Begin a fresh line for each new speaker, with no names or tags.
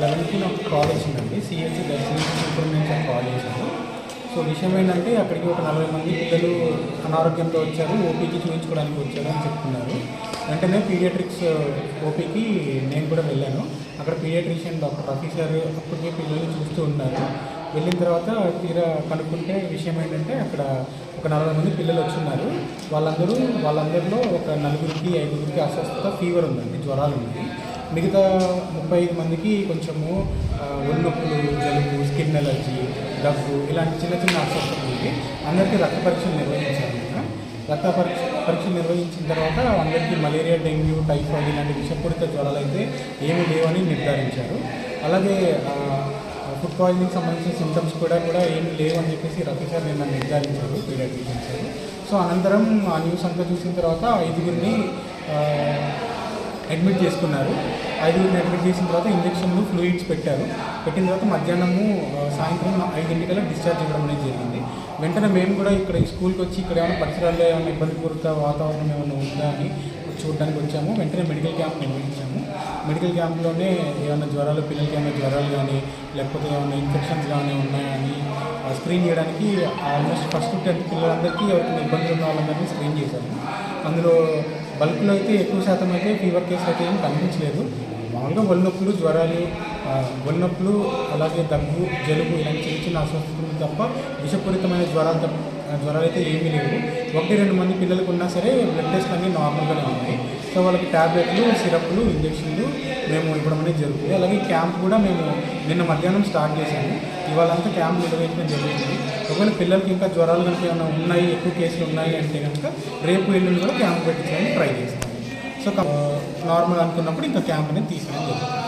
లెవెన్కి నాకు కాల్ వచ్చిందండి. సిఎస్సి దర్శనం సూపర్ నుంచి కాల్ చేశాను. సో విషయం ఏంటంటే అక్కడికి ఒక నలభై మంది పిల్లలు అనారోగ్యంతో వచ్చారు. ఓపీకి చూపించుకోవడానికి వచ్చారు అని చెప్తున్నారు. వెంటనే పీడియాట్రిక్స్ ఓపీకి నేను కూడా వెళ్ళాను. అక్కడ పీడియాట్రిషియన్ డాక్టర్ రఫీ సార్ అప్పటికే పిల్లల్ని చూస్తూ ఉన్నారు. వెళ్ళిన తర్వాత తీరా కనుక్కుంటే విషయం ఏంటంటే అక్కడ ఒక నలభై మంది పిల్లలు వచ్చిన్నారు వాళ్ళందరూ వాళ్ళందరిలో ఒక నలుగురికి ఐదుగురికి అస్వస్థత ఫీవర్ ఉందండి జ్వరాలు ఉన్నాయి. మిగతా ముప్పై ఐదు మందికి కొంచెము ఒళ్ళొప్పులు జలుబు స్కిన్ ఎలర్జీ డబ్బు ఇలాంటి చిన్న చిన్న అస్వస్థతలు ఉంది అందరికీ రక్త పరీక్షలు నిర్వహించారు రక్త పరీక్ష పరీక్షలు నిర్వహించిన తర్వాత అందరికీ మలేరియా డెంగ్యూ టైఫాయిడ్ ఇలాంటి విషపూరిత జ్వరాలు అయితే ఏమీ లేవని నిర్ధారించారు. అలాగే ఫుడ్ పాయిజనింగ్ సంబంధించిన సిమ్టమ్స్ కూడా కూడా ఏమి లేవు అని చెప్పేసి రఫీ సార్ నిన్న నిర్ధారించారు పీడియాట్రిషియన్ సో అనంతరం ఆ న్యూస్ అంతా చూసిన తర్వాత ఐదుగురిని అడ్మిట్ చేసుకున్నారు. ఐదుగురిని అడ్మిట్ చేసిన తర్వాత ఇంజక్షన్లు ఫ్లూయిడ్స్ పెట్టారు. పెట్టిన తర్వాత మధ్యాహ్నము సాయంత్రం ఐదింటికల్లా డిశ్చార్జ్ ఇవ్వడం అనేది జరిగింది. వెంటనే మేము కూడా ఇక్కడ స్కూల్కి వచ్చి ఇక్కడ ఏమైనా పరిసరాల్లో ఏమైనా ఇబ్బందిపూరిత వాతావరణం ఏమైనా ఉందా అని చూడడానికి వచ్చాము. వెంటనే మెడికల్ క్యాంప్ నిర్వహించాము మెడికల్ క్యాంప్లోనే ఏమైనా జ్వరాలు పిల్లలకి ఏమైనా జ్వరాలు కానీ లేకపోతే ఏమైనా ఇన్ఫెక్షన్స్ కానీ ఉన్నాయని స్క్రీన్ చేయడానికి ఆల్మోస్ట్ ఫస్ట్ టెన్త్ పిల్లలందరికీ ఎవరికైనా ఇబ్బందులు ఉన్న వాళ్ళందరినీ స్క్రీన్ చేశాము. అందులో బల్క్లో అయితే ఎక్కువ శాతం అయితే ఫీవర్ కేసులు అయితే ఏం కనిపించలేదు. మామూలుగా ఒళ్ళనొప్పులు జ్వరాలు ఆ, ఒళ్ళనొప్పులు అలాగే దగ్గు జలుబు ఇలాంటి చిన్న చిన్న అస్వస్థతలు తప్ప విషపూరితమైన జ్వరాలు తప్ప జ్వరాలు అయితే ఏమీ లేవు. ఒకటి రెండు మంది పిల్లలకు ఉన్నా సరే బ్లడ్ టెస్ట్ అన్నీ నార్మల్గానే ఉన్నాయి. సో వాళ్ళకి ట్యాబ్లెట్లు సిరప్లు ఇంజక్షన్లు మేము ఇవ్వడం అనేది జరుగుతుంది. అలాగే క్యాంప్ కూడా మేము నిన్న మధ్యాహ్నం స్టార్ట్ చేశాము. ఇవాళంతా క్యాంప్ నిర్వహించడం జరుగుతుంది. ఒకవేళ పిల్లలకి ఇంకా జ్వరాలు కనుక ఏమైనా ఉన్నాయి ఎక్కువ కేసులు ఉన్నాయి అంటే కనుక రేపు ఎల్లుండి కూడా క్యాంప్ పెట్టించడానికి ట్రై చేస్తాం. సో నార్మల్ అనుకున్నప్పుడు ఇంకా క్యాంప్ అనేది తీసుకోవడం జరుగుతుంది.